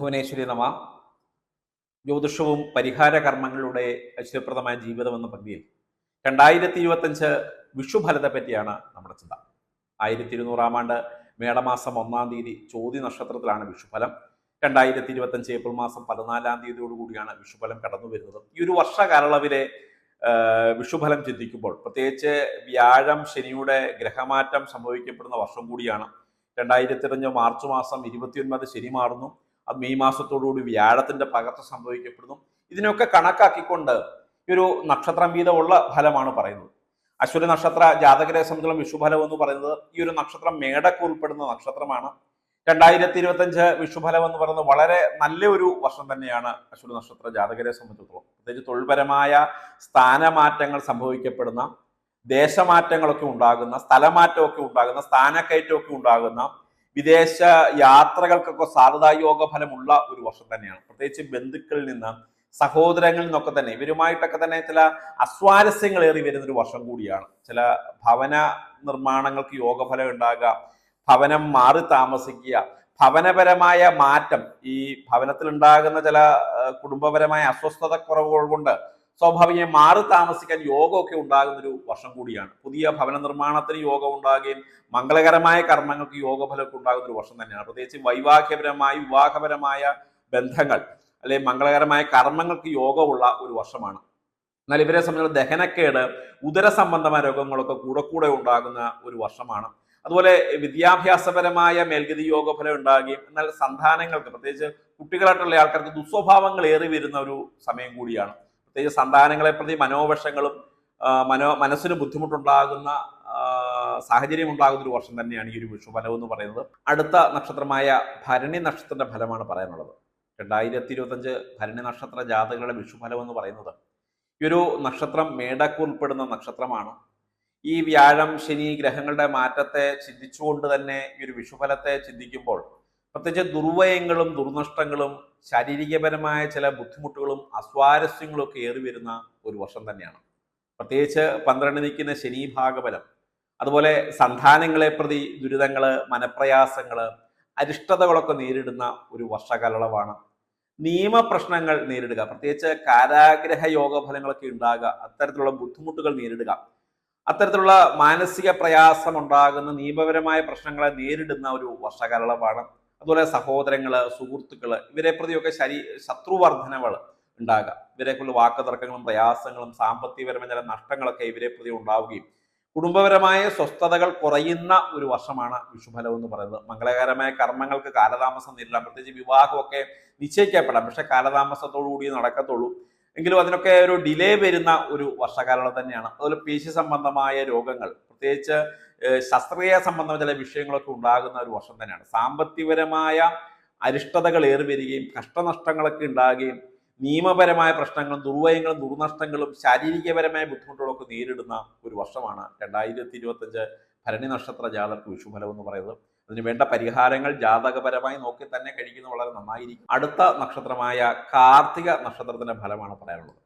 ഭുവനേശ്വരി നമ. ജ്യോതിഷവും പരിഹാര കർമ്മങ്ങളുടെ ഐശ്വര്യപ്രദമായ ജീവിതം എന്ന പങ്ക്തിയിൽ രണ്ടായിരത്തി ഇരുപത്തഞ്ച് വിഷുഫലത്തെ പറ്റിയാണ് നമ്മുടെ ചിന്ത. ആയിരത്തി ഇരുന്നൂറാം ആണ്ട് മേടമാസം ഒന്നാം തീയതി ചോതി നക്ഷത്രത്തിലാണ് വിഷുഫലം. രണ്ടായിരത്തി ഇരുപത്തഞ്ച് ഏപ്രിൽ മാസം പതിനാലാം തീയതിയോടുകൂടിയാണ് വിഷുഫലം കടന്നു വരുന്നത്. ഈ ഒരു വർഷ കാലയളവിലെ വിഷുഫലം ചിന്തിക്കുമ്പോൾ പ്രത്യേകിച്ച് വ്യാഴം ശനിയുടെ ഗ്രഹമാറ്റം സംഭവിക്കപ്പെടുന്ന വർഷം കൂടിയാണ്. രണ്ടായിരത്തി അഞ്ച് മാർച്ച് മാസം ഇരുപത്തിയൊൻപത് ശനി മാറുന്നു. അത് മെയ് മാസത്തോടുകൂടി വ്യാഴത്തിന്റെ പകർച്ച സംഭവിക്കപ്പെടുന്നു. ഇതിനൊക്കെ കണക്കാക്കിക്കൊണ്ട് ഒരു നക്ഷത്രം വീതമുള്ള ഫലമാണ് പറയുന്നത്. അശ്വതി നക്ഷത്ര ജാതകരെ സംബന്ധിച്ചുള്ള വിഷുഫലം എന്ന് പറയുന്നത് ഈ ഒരു നക്ഷത്രം മേടക്ക് ഉൾപ്പെടുന്ന നക്ഷത്രമാണ്. രണ്ടായിരത്തി ഇരുപത്തഞ്ച് വിഷുഫലം എന്ന് പറയുന്നത് വളരെ നല്ല ഒരു വർഷം തന്നെയാണ് അശ്വതി നക്ഷത്ര ജാതകരെ സംബന്ധിച്ചിടത്തോളം. പ്രത്യേകിച്ച് തൊഴിൽപരമായ സ്ഥാനമാറ്റങ്ങൾ സംഭവിക്കപ്പെടുന്ന ദേശമാറ്റങ്ങളൊക്കെ ഉണ്ടാകുന്ന സ്ഥലമാറ്റമൊക്കെ ഉണ്ടാകുന്ന സ്ഥാനക്കയറ്റമൊക്കെ ഉണ്ടാകുന്ന വിദേശ യാത്രകൾക്കൊക്കെ സാധ്യതായോഗ ഫലമുള്ള ഒരു വർഷം തന്നെയാണ്. പ്രത്യേകിച്ച് ബന്ധുക്കളിൽ നിന്ന് സഹോദരങ്ങളിൽ നിന്നൊക്കെ തന്നെ. ഇവരുമായിട്ടൊക്കെ തന്നെ ചില അസ്വാരസ്യങ്ങൾ ഏറി വരുന്ന ഒരു വർഷം കൂടിയാണ്. ചില ഭവന നിർമ്മാണങ്ങൾക്ക് യോഗഫലം ഉണ്ടാകുക ഭവനം മാറി താമസിക്കുക. ഭവനപരമായ മാറ്റം. ഈ ഭവനത്തിൽ ഉണ്ടാകുന്ന ചില കുടുംബപരമായ അസ്വസ്ഥത കുറവുകൾ കൊണ്ട് സ്വാഭാവികം മാറി താമസിക്കാൻ യോഗമൊക്കെ ഉണ്ടാകുന്ന ഒരു വർഷം കൂടിയാണ്. പുതിയ ഭവന നിർമ്മാണത്തിന് യോഗം ഉണ്ടാകുകയും മംഗളകരമായ കർമ്മങ്ങൾക്ക് യോഗഫലമൊക്കെ ഉണ്ടാകുന്ന ഒരു വർഷം തന്നെയാണ്. പ്രത്യേകിച്ച് വൈവാഹികപരമായ വിവാഹപരമായ ബന്ധങ്ങൾ അല്ലെ മംഗളകരമായ കർമ്മങ്ങൾക്ക് യോഗമുള്ള ഒരു വർഷമാണ്. എന്നാൽ ഇവരെ സംബന്ധിച്ച ദഹനക്കേട് ഉദര സംബന്ധമായ രോഗങ്ങളൊക്കെ കൂടെ കൂടെ ഉണ്ടാകുന്ന ഒരു വർഷമാണ്. അതുപോലെ വിദ്യാഭ്യാസപരമായ മേൽഗതി യോഗഫലം ഉണ്ടാകുകയും എന്നാൽ സന്താനങ്ങൾക്ക് പ്രത്യേകിച്ച് കുട്ടികളായിട്ടുള്ള ആൾക്കാർക്ക് ദുസ്വഭാവങ്ങൾ ഏറി വരുന്ന ഒരു സമയം കൂടിയാണ്. പ്രത്യേകിച്ച് സന്താനങ്ങളെ പ്രതി മനോവശങ്ങളും മനോ മനസ്സിന് ബുദ്ധിമുട്ടുണ്ടാകുന്ന സാഹചര്യം ഉണ്ടാകുന്ന ഒരു വർഷം തന്നെയാണ് ഈ ഒരു വിഷുഫലം എന്ന് പറയുന്നത്. അടുത്ത നക്ഷത്രമായ ഭരണി നക്ഷത്രത്തിന്റെ ഫലമാണ് പറയാനുള്ളത്. രണ്ടായിരത്തി ഇരുപത്തഞ്ച് ഭരണി നക്ഷത്ര ജാതകളുടെ വിഷുഫലം എന്ന് പറയുന്നത് ഈ ഒരു നക്ഷത്രം മേടക്ക് ഉൾപ്പെടുന്ന നക്ഷത്രമാണ്. ഈ വ്യാഴം ശനി ഗ്രഹങ്ങളുടെ മാറ്റത്തെ ചിന്തിച്ചുകൊണ്ട് തന്നെ ഈ ഒരു വിഷുഫലത്തെ ചിന്തിക്കുമ്പോൾ പ്രത്യേകിച്ച് ദുർവയങ്ങളും ദുർനഷ്ടങ്ങളും ശാരീരികപരമായ ചില ബുദ്ധിമുട്ടുകളും അസ്വാരസ്യങ്ങളും ഒക്കെ ഏറി വരുന്ന ഒരു വർഷം തന്നെയാണ്. പ്രത്യേകിച്ച് പന്ത്രണ്ട് നിൽക്കുന്ന ശനി ഭാഗബലം അതുപോലെ സന്താനങ്ങളെ പ്രതി ദുരിതങ്ങൾ മനപ്രയാസങ്ങൾ അരിഷ്ടതകളൊക്കെ നേരിടുന്ന ഒരു വർഷകാലളവാണ് നിയമപ്രശ്നങ്ങൾ നേരിടുക പ്രത്യേകിച്ച് കാരാഗ്രഹ യോഗ ഫലങ്ങളൊക്കെ ഉണ്ടാകുക അത്തരത്തിലുള്ള ബുദ്ധിമുട്ടുകൾ നേരിടുക. അത്തരത്തിലുള്ള മാനസിക പ്രയാസം ഉണ്ടാകുന്ന നിയമപരമായ പ്രശ്നങ്ങളെ നേരിടുന്ന ഒരു വർഷകാലളവാണ് അതുപോലെ സഹോദരങ്ങൾ സുഹൃത്തുക്കൾ ഇവരെ പ്രതിയൊക്കെ ശരീ ശത്രുവർദ്ധനകൾ ഉണ്ടാകുക ഇവരെക്കുള്ള വാക്ക് തർക്കങ്ങളും പ്രയാസങ്ങളും സാമ്പത്തികപരമായ ചില നഷ്ടങ്ങളൊക്കെ ഇവരെ പ്രതി ഉണ്ടാവുകയും കുടുംബപരമായ സ്വസ്ഥതകൾ കുറയുന്ന ഒരു വർഷമാണ് വിഷുഫലം എന്ന് പറയുന്നത്. മംഗളകരമായ കർമ്മങ്ങൾക്ക് കാലതാമസം നേരിടാം. പ്രത്യേകിച്ച് വിവാഹമൊക്കെ നിശ്ചയിക്കപ്പെടാം. പക്ഷെ കാലതാമസത്തോടുകൂടി നടക്കത്തുള്ളൂ. എങ്കിലും അതിനൊക്കെ ഒരു ഡിലേ വരുന്ന ഒരു വർഷകാലം തന്നെയാണ്. അതുപോലെ പേശി സംബന്ധമായ രോഗങ്ങൾ പ്രത്യേകിച്ച് ശസ്ത്രീയ സംബന്ധമായ ചില വിഷയങ്ങളൊക്കെ ഉണ്ടാകുന്ന ഒരു വർഷം തന്നെയാണ്. സാമ്പത്തികപരമായ അരിഷ്ടതകൾ ഏറി വരികയും കഷ്ടനഷ്ടങ്ങളൊക്കെ ഉണ്ടാകുകയും നിയമപരമായ പ്രശ്നങ്ങളും ദുർവയങ്ങളും ദുർനഷ്ടങ്ങളും ശാരീരികപരമായ ബുദ്ധിമുട്ടുകളൊക്കെ നേരിടുന്ന ഒരു വർഷമാണ്. രണ്ടായിരത്തി ഇരുപത്തഞ്ച് ഭരണി നക്ഷത്ര ജാതർക്ക് വിഷുഫലം എന്ന് പറയുന്നത്. അതിന് വേണ്ട പരിഹാരങ്ങൾ ജാതകപരമായി നോക്കി തന്നെ കഴിക്കുന്നത് വളരെ നന്നായിരിക്കും. അടുത്ത നക്ഷത്രമായ കാർത്തിക നക്ഷത്രത്തിന്റെ ഫലമാണ് പറയാനുള്ളത്.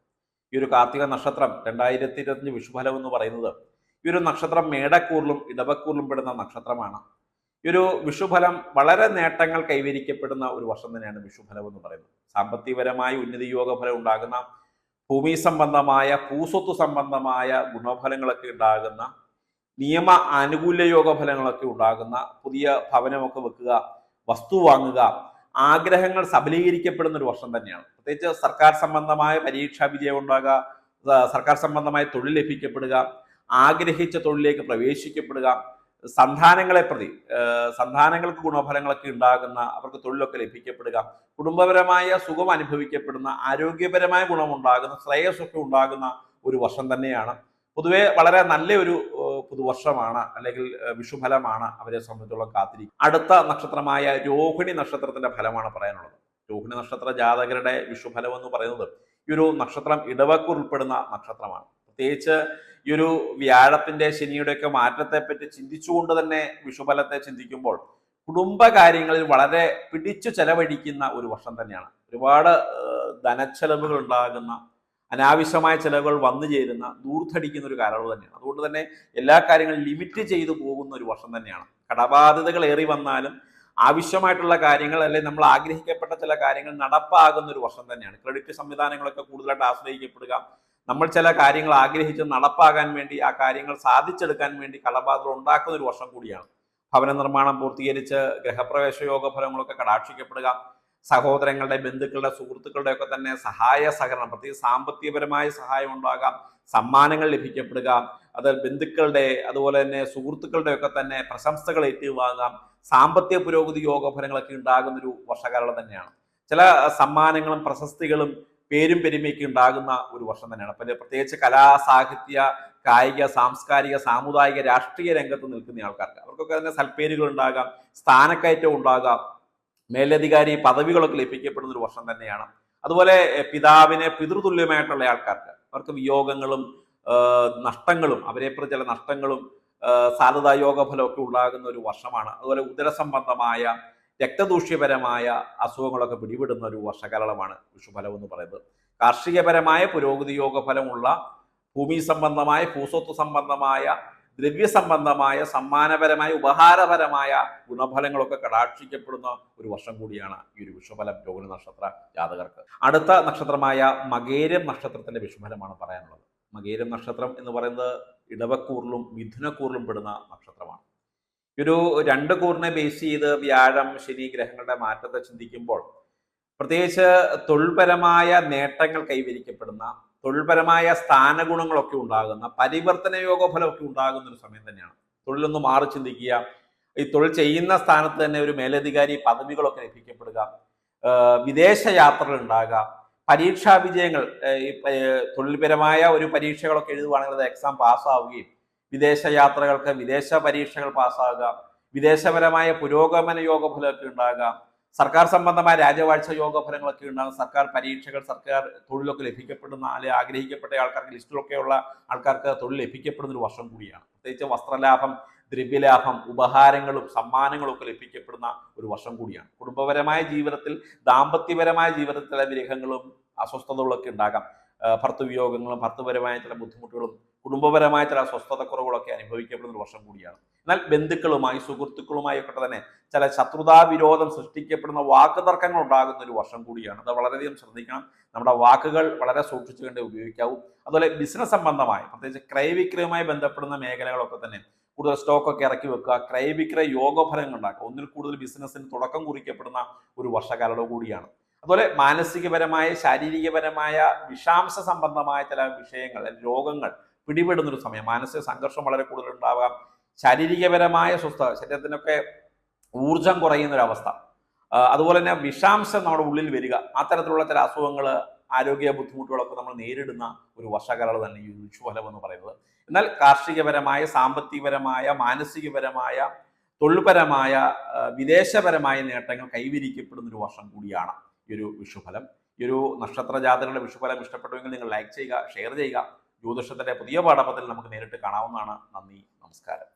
ഈ ഒരു കാർത്തിക നക്ഷത്രം രണ്ടായിരത്തി ഇരുപത്തഞ്ച് വിഷുഫലം എന്ന് പറയുന്നത് ഈ ഒരു നക്ഷത്രം മേടക്കൂറിലും ഇടവക്കൂറിലും പെടുന്ന നക്ഷത്രമാണ്. ഈ ഒരു വിഷുഫലം വളരെ നേട്ടങ്ങൾ കൈവരിക്കപ്പെടുന്ന ഒരു വർഷം തന്നെയാണ് വിഷുഫലം എന്ന് പറയുന്നത്. സാമ്പത്തികപരമായ ഉന്നതി യോഗഫലം ഉണ്ടാകുന്ന ഭൂമി സംബന്ധമായ ഭൂസ്വത്ത് സംബന്ധമായ ഗുണഫലങ്ങളൊക്കെ ഉണ്ടാകുന്ന നിയമ ആനുകൂല്യ യോഗ ഫലങ്ങളൊക്കെ ഉണ്ടാകുന്ന പുതിയ ഭവനമൊക്കെ വെക്കുക വസ്തു വാങ്ങുക ആഗ്രഹങ്ങൾ സബലീകരിക്കപ്പെടുന്ന ഒരു വർഷം തന്നെയാണ്. പ്രത്യേകിച്ച് സർക്കാർ സംബന്ധമായ പരീക്ഷാ വിജയം ഉണ്ടാകുക സർക്കാർ സംബന്ധമായ തൊഴിൽ ലഭിക്കപ്പെടുക ആഗ്രഹിച്ച തൊഴിലിലേക്ക് പ്രവേശിക്കപ്പെടുക സന്താനങ്ങളെ പ്രതി സന്താനങ്ങൾക്ക് ഗുണഫലങ്ങളൊക്കെ ഉണ്ടാകുന്ന അവർക്ക് തൊഴിലൊക്കെ ലഭിക്കപ്പെടുക കുടുംബപരമായ സുഖം അനുഭവിക്കപ്പെടുന്ന ആരോഗ്യപരമായ ഗുണമുണ്ടാകുന്ന ശ്രേയസ്സൊക്കെ ഉണ്ടാകുന്ന ഒരു വർഷം തന്നെയാണ്. പൊതുവെ വളരെ നല്ല ഒരു പുതുവർഷമാണ് അല്ലെങ്കിൽ വിഷുഫലമാണ് അവരെ സംബന്ധിച്ചോളം കാത്തിരിക്കും അടുത്ത നക്ഷത്രമായ രോഹിണി നക്ഷത്രത്തിന്റെ ഫലമാണ് പറയാനുള്ളത്. രോഹിണി നക്ഷത്ര ജാതകരുടെ വിഷുഫലം എന്ന് പറയുന്നത് ഈ ഒരു നക്ഷത്രം ഇടവക്ക് ഉൾപ്പെടുന്ന നക്ഷത്രമാണ്. പ്രത്യേകിച്ച് ഈ ഒരു വ്യാഴത്തിന്റെ ശനിയുടെയൊക്കെ മാറ്റത്തെ പറ്റി ചിന്തിച്ചുകൊണ്ട് തന്നെ വിഷുഫലത്തെ ചിന്തിക്കുമ്പോൾ കുടുംബകാര്യങ്ങളിൽ വളരെ പിടിച്ചു ചെലവഴിക്കുന്ന ഒരു വർഷം തന്നെയാണ്. ഒരുപാട് ധനച്ചെലവുകൾ ഉണ്ടാകുന്ന അനാവശ്യമായ ചിലവുകൾ വന്നു ചേരുന്ന ദൂർത്തടിക്കുന്ന ഒരു കാലയളവ് തന്നെയാണ്. അതുകൊണ്ട് തന്നെ എല്ലാ കാര്യങ്ങളും ലിമിറ്റ് ചെയ്തു പോകുന്ന ഒരു വർഷം തന്നെയാണ്. കടബാധ്യതകൾ ഏറി വന്നാലും ആവശ്യമായിട്ടുള്ള കാര്യങ്ങൾ അല്ലെങ്കിൽ നമ്മൾ ആഗ്രഹിക്കപ്പെട്ട ചില കാര്യങ്ങൾ നടപ്പാകുന്ന ഒരു വർഷം തന്നെയാണ്. ക്രെഡിറ്റ് സംവിധാനങ്ങളൊക്കെ കൂടുതലായിട്ട് ആശ്രയിക്കപ്പെടുക. നമ്മൾ ചില കാര്യങ്ങൾ ആഗ്രഹിച്ച് നടപ്പാകാൻ വേണ്ടി ആ കാര്യങ്ങൾ സാധിച്ചെടുക്കാൻ വേണ്ടി കടബാധ്യത ഉണ്ടാക്കുന്ന ഒരു വർഷം കൂടിയാണ്. ഭവന നിർമ്മാണം പൂർത്തീകരിച്ച് ഗൃഹപ്രവേശ യോഗ ഫലങ്ങളൊക്കെ കടാക്ഷിക്കപ്പെടുക. സഹോദരങ്ങളുടെ ബന്ധുക്കളുടെ സുഹൃത്തുക്കളുടെ ഒക്കെ തന്നെ സഹായ സഹകരണം പ്രത്യേകിച്ച് സാമ്പത്തികപരമായ സഹായം ഉണ്ടാകാം സമ്മാനങ്ങൾ ലഭിക്കപ്പെടുക അത് ബന്ധുക്കളുടെ അതുപോലെ തന്നെ സുഹൃത്തുക്കളുടെ ഒക്കെ തന്നെ പ്രശംസകൾ ഏറ്റുവാങ്ങാം സാമ്പത്തിക പുരോഗതി യോഗ ഫലങ്ങളൊക്കെ ഉണ്ടാകുന്ന ഒരു വർഷകാലം തന്നെയാണ്. ചില സമ്മാനങ്ങളും പ്രശസ്തികളും പേരും പെരുമയൊക്കെ ഉണ്ടാകുന്ന ഒരു വർഷം തന്നെയാണ്. അപ്പം പ്രത്യേകിച്ച് കലാ സാഹിത്യ കായിക സാംസ്കാരിക സാമുദായിക രാഷ്ട്രീയ രംഗത്ത് നിൽക്കുന്ന ആൾക്കാർക്ക് അവർക്കൊക്കെ തന്നെ സൽപ്പേരുകൾ ഉണ്ടാകാം സ്ഥാനക്കയറ്റം ഉണ്ടാകാം മേലധികാരി പദവികളൊക്കെ ലഭിക്കപ്പെടുന്ന ഒരു വർഷം തന്നെയാണ്. അതുപോലെ പിതാവിനെ പിതൃതുല്യമായിട്ടുള്ള ആൾക്കാർക്ക് അവർക്ക് വിയോഗങ്ങളും നഷ്ടങ്ങളും അവരെപ്പറ്റി ചില നഷ്ടങ്ങളും സാധുതാ യോഗഫലമൊക്കെ ഉണ്ടാകുന്ന ഒരു വർഷമാണ്. അതുപോലെ ഉദരസംബന്ധമായ രക്തദൂഷ്യപരമായ അസുഖങ്ങളൊക്കെ പിടിപെടുന്ന ഒരു വർഷകാലമാണ് വിഷുഫലം എന്ന് പറയുന്നത്. കാർഷികപരമായ പുരോഗതി യോഗഫലമുള്ള ഭൂമി സംബന്ധമായ ഭൂസ്വത്ത് സംബന്ധമായ ദ്രവ്യ സംബന്ധമായ സമ്മാനപരമായ ഉപഹാരപരമായ ഗുണഫലങ്ങളൊക്കെ കടാക്ഷിക്കപ്പെടുന്ന ഒരു വർഷം കൂടിയാണ് ഈ ഒരു വിഷുഫലം രോഹിണി നക്ഷത്ര ജാതകർക്ക്. അടുത്ത നക്ഷത്രമായ മകേരം നക്ഷത്രത്തിന്റെ വിഷുഫലമാണ് പറയാനുള്ളത്. മകേരം നക്ഷത്രം എന്ന് പറയുന്നത് ഇടവക്കൂറിലും മിഥുനക്കൂറിലും പെടുന്ന നക്ഷത്രമാണ്. ഒരു രണ്ട് കൂറിനെ ബേസ് ചെയ്ത് വ്യാഴം ശനി ഗ്രഹങ്ങളുടെ മാറ്റത്തെ ചിന്തിക്കുമ്പോൾ പ്രത്യേകിച്ച് തൊഴിൽപരമായ നേട്ടങ്ങൾ കൈവരിക്കപ്പെടുന്ന തൊഴിൽപരമായ സ്ഥാനഗുണങ്ങളൊക്കെ ഉണ്ടാകുന്ന പരിവർത്തന യോഗഫലമൊക്കെ ഉണ്ടാകുന്ന ഒരു സമയം തന്നെയാണ്. തൊഴിലൊന്ന് മാറി ചിന്തിക്കുക. ഈ തൊഴിൽ ചെയ്യുന്ന സ്ഥാനത്ത് തന്നെ ഒരു മേലധികാരി പദവികളൊക്കെ ലഭിക്കപ്പെടുക. വിദേശ യാത്രകൾ ഉണ്ടാകുക. പരീക്ഷാ വിജയങ്ങൾ ഈ തൊഴിൽപരമായ ഒരു പരീക്ഷകളൊക്കെ എഴുതുവാണെങ്കിൽ അത് എക്സാം പാസ്സാവുകയും വിദേശ യാത്രകൾക്ക് വിദേശ പരീക്ഷകൾ പാസ്സാകുക വിദേശപരമായ പുരോഗമന യോഗഫലമൊക്കെ ഉണ്ടാകുക സർക്കാർ സംബന്ധമായ രാജവാഴ്ച യോഗ ഫലങ്ങളൊക്കെ ഉണ്ടാകും. സർക്കാർ പരീക്ഷകൾ സർക്കാർ തൊഴിലൊക്കെ ലഭിക്കപ്പെടുന്ന അല്ലെ ആഗ്രഹിക്കപ്പെട്ട ആൾക്കാർക്ക് ലിസ്റ്റിലൊക്കെയുള്ള ആൾക്കാർക്ക് തൊഴിൽ ലഭിക്കപ്പെടുന്ന ഒരു വർഷം കൂടിയാണ്. പ്രത്യേകിച്ച് വസ്ത്രലാഭം ദ്രവ്യലാഭം ഉപഹാരങ്ങളും സമ്മാനങ്ങളും ഒക്കെ ലഭിക്കപ്പെടുന്ന ഒരു വർഷം കൂടിയാണ്. കുടുംബപരമായ ജീവിതത്തിൽ ദാമ്പത്യപരമായ ജീവിതത്തിലെ വിരഹങ്ങളും അസ്വസ്ഥതകളൊക്കെ ഉണ്ടാകാം. ഭർത്തൃവിയോഗങ്ങളും ഭർത്തൃപരമായ ചില ബുദ്ധിമുട്ടുകളും കുടുംബപരമായ ചില അസ്വസ്ഥതക്കുറവുകളൊക്കെ അനുഭവിക്കപ്പെടുന്ന ഒരു വർഷം കൂടിയാണ്. എന്നാൽ ബന്ധുക്കളുമായി സുഹൃത്തുക്കളുമായി ഒക്കെ തന്നെ ചില ശത്രുതാ വിരോധം സൃഷ്ടിക്കപ്പെടുന്ന വാക്കുതർക്കങ്ങൾ ഉണ്ടാകുന്ന ഒരു വർഷം കൂടിയാണ്. അത് വളരെയധികം ശ്രദ്ധിക്കണം. നമ്മുടെ വാക്കുകൾ വളരെ സൂക്ഷിച്ചു കണ്ടേ ഉപയോഗിക്കാവൂ. അതുപോലെ ബിസിനസ് സംബന്ധമായ പ്രത്യേകിച്ച് ക്രയവിക്രയവുമായി ബന്ധപ്പെടുന്ന മേഖലകളൊക്കെ തന്നെ കൂടുതൽ സ്റ്റോക്കൊക്കെ ഇറക്കി വെക്കുക ക്രയവിക്രയ യോഗഫലങ്ങൾ ഉണ്ടാക്കുക. ഒന്നിൽ കൂടുതൽ ബിസിനസ്സിന് തുടക്കം കുറിക്കപ്പെടുന്ന ഒരു വർഷകാലം കൂടിയാണ്. അതുപോലെ മാനസികപരമായ ശാരീരികപരമായ വിഷാംശ സംബന്ധമായ ചില വിഷയങ്ങൾ രോഗങ്ങൾ പിടിപെടുന്ന ഒരു സമയം. മാനസിക സംഘർഷം വളരെ കൂടുതൽ ശാരീരികപരമായ സ്വസ്ഥത ശരീരത്തിനൊക്കെ ഊർജം കുറയുന്ന ഒരു അവസ്ഥ അതുപോലെ തന്നെ വിഷാംശം നമ്മുടെ ഉള്ളിൽ വരിക. ആ തരത്തിലുള്ള ചില അസുഖങ്ങൾ ആരോഗ്യ ബുദ്ധിമുട്ടുകളൊക്കെ നമ്മൾ നേരിടുന്ന ഒരു വർഷകാലം തന്നെ ഈ വിഷുഫലം എന്ന് പറയുന്നത്. എന്നാൽ കാർഷികപരമായ സാമ്പത്തികപരമായ മാനസികപരമായ തൊഴിൽപരമായ വിദേശപരമായ നേട്ടങ്ങൾ കൈവരിക്കപ്പെടുന്ന ഒരു വർഷം കൂടിയാണ് ഈ ഒരു വിഷുഫലം. ഈ ഒരു നക്ഷത്ര ജാതകളുടെ വിഷുഫലം ഇഷ്ടപ്പെട്ടുവെങ്കിൽ നിങ്ങൾ ലൈക്ക് ചെയ്യുക ഷെയർ ചെയ്യുക. ജ്യോതിഷത്തിന്റെ പുതിയ പാഠപത്തിൽ നമുക്ക് നേരിട്ട് കാണാവുന്നതാണ്. നന്ദി നമസ്കാരം.